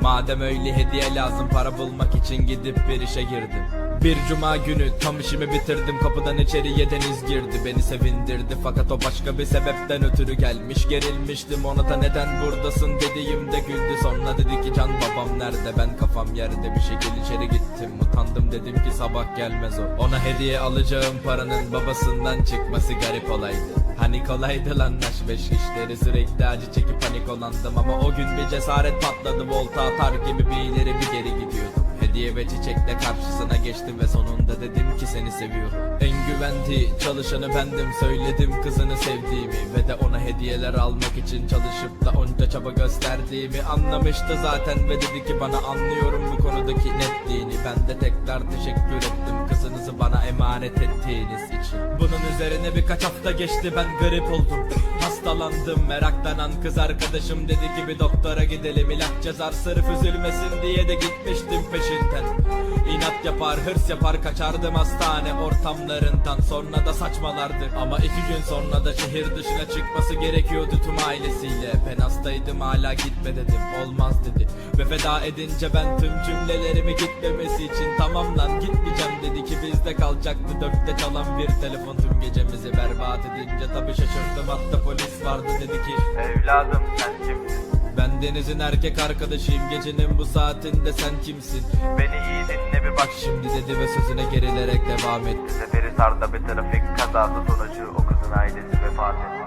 Madem öyle hediye lazım para bulmak için gidip bir işe girdim bir cuma günü tam işimi bitirdim. Kapıdan içeriye deniz girdi. Beni sevindirdi. Fakat o başka bir sebepten ötürü gelmiş Gerilmiştim ona da neden buradasın dediğimde güldü. Sonra dedi ki can babam nerede? Ben kafam yerde. Bir şekilde içeri gittim. Utandım. Dedim ki sabah gelmez o. Ona hediye alacağım paranın babasından çıkması garip olaydı. Hani kolaydı lan naş beş işleri. Sürekli acı çekip panik olandım. Ama o gün bir cesaret patladı. Volta atar gibi bir ileri bir geri gidiyordum Hediye ve çiçekle karşısına geçtim ve sonunda dedim ki seni seviyorum. En güvendiği çalışanı bendim söyledim kızını sevdiğimi Ve de ona hediyeler almak için çalışıp da onca çaba gösterdiğimi Anlamıştı zaten ve dedi ki bana anlıyorum bu konudaki netliğini. Ben de tekrar teşekkür ettim kızınızı bana emanet ettiğiniz için. Bunun üzerine birkaç hafta geçti ben garip oldum. Hastalandım meraklanan kız arkadaşım dedi ki bir doktora gidelim ilaç yazar sırf üzülmesin diye de gitmiştim peşinden İnat yapar hırs yapar kaçardım hastane ortamlarından. Sonra da saçmalardı. Ama iki gün sonra da şehir dışına çıkması gerekiyordu tüm ailesiyle. Ben hastaydım hala gitme dedim. Olmaz dedi. Ve feda edince ben tüm cümlelerimi gitmemesi için tamam lan gitmeyeceğim dedi ki bizde kalacaktı dörtte çalan bir telefon. Tüm gecemizi berbat edince tabi şaşırdım. Hatta polis vardı dedi ki Evladım sen kimsin? Ben Deniz'in erkek arkadaşıyım. Gecenin bu saatinde sen kimsin? Beni iyi dinle bir bak. Şimdi dedi ve sözüne gerilerek devam etti Seferihisar'da bir trafik kazası sonucu. O kızın ailesi vefat etti.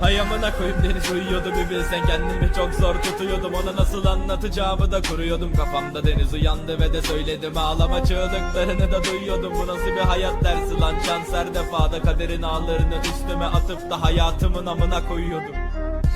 Hay amına koyayım Deniz uyuyordu. Bir bilsen kendimi çok zor tutuyordum. Ona nasıl anlatacağımı da kuruyordum Kafamda. Deniz uyandı ve de söyledim. Ağlama çığlıklarını da duyuyordum. Bu nasıl bir hayat dersi lan? Şans her defada Kaderin ağlarını üstüme atıp da hayatımın amına koyuyordum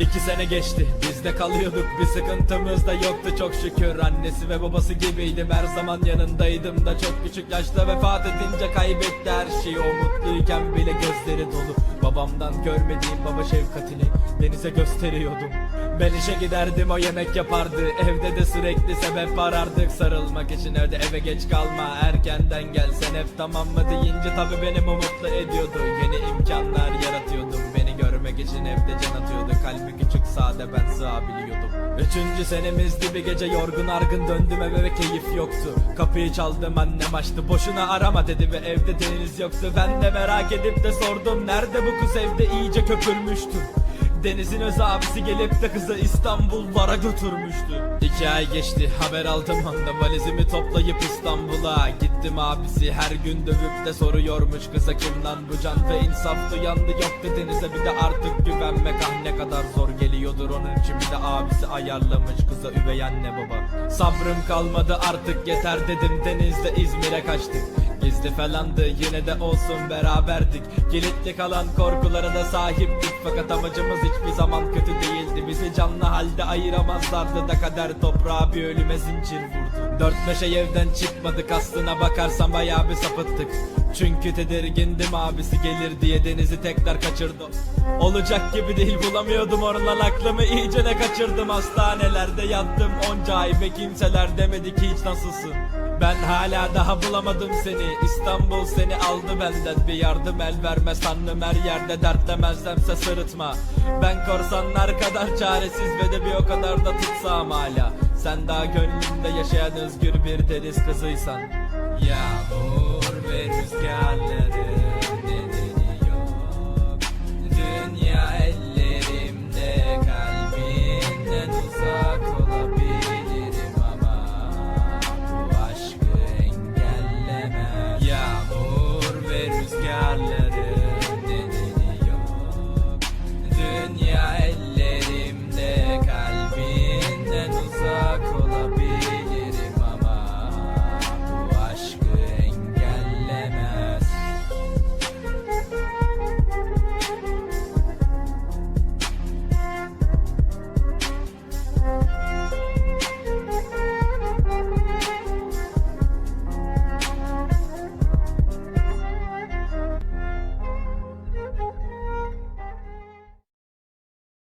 İki sene geçti bizde kalıyorduk. Bir sıkıntımız da yoktu çok şükür. Annesi ve babası gibiydim her zaman yanındaydım da çok küçük yaşta vefat edince kaybetti her şeyi. O mutluyken bile gözleri dolu. Babamdan görmediğim baba şefkatini denize gösteriyordum. Ben işe giderdim o yemek yapardı. Evde de sürekli sebep arardık. Sarılmak için evde eve geç kalma. Erkenden gelsen hep tamam mı deyince tabi beni bu mutlu ediyordu. Yeni Kalbi küçük sade ben sığabiliyordum Üçüncü senemizdi bir gece yorgun argın döndüm eve ve keyif yoktu. Kapıyı çaldım annem açtı boşuna arama dedi ve evde deniz yoktu. Ben de merak edip de sordum nerede bu kız? Evde iyice köpürmüştü. Deniz'in öz abisi gelip de kızı İstanbullara götürmüştü. İki ay geçti haber aldım ondan valizimi toplayıp İstanbul'a Gittim abisi her gün dövüp de soruyormuş kıza kim lan bu can. Ve insaf duyandı yoktu Deniz'e bir de artık güvenmek. Ah ne kadar zor geliyordur onun için. Bir de abisi ayarlamış kıza üvey anne baba. Sabrım kalmadı artık yeter dedim. Deniz'de İzmir'e kaçtık Gizli falandı yine de olsun beraberdik. Kilitli kalan korkulara da sahiptik. Fakat amacımız hiçbir zaman kötü değildi. Bizi canlı halde ayıramazlardı da kader toprağa bir ölüme zincir vurdu. Dört beş evden çıkmadık aslına bakarsan bayağı bir sapıttık Çünkü tedirgindim abisi gelir diye denizi tekrar kaçırdım. Olacak gibi değil bulamıyordum oradan aklımı iyice de kaçırdım. Hastanelerde yattım onca ay ve kimseler demedi ki hiç nasılsın? Ben hala daha bulamadım seni. İstanbul seni aldı benden. Bir yardım el verme sandım her yerde Dert demezlemse sırıtma. Ben korsanlar kadar çaresiz Ve de bir o kadar da tutsam hala. Sen daha gönlümde yaşayan özgür bir deniz kızıysan. Yağmur ve rüzgarları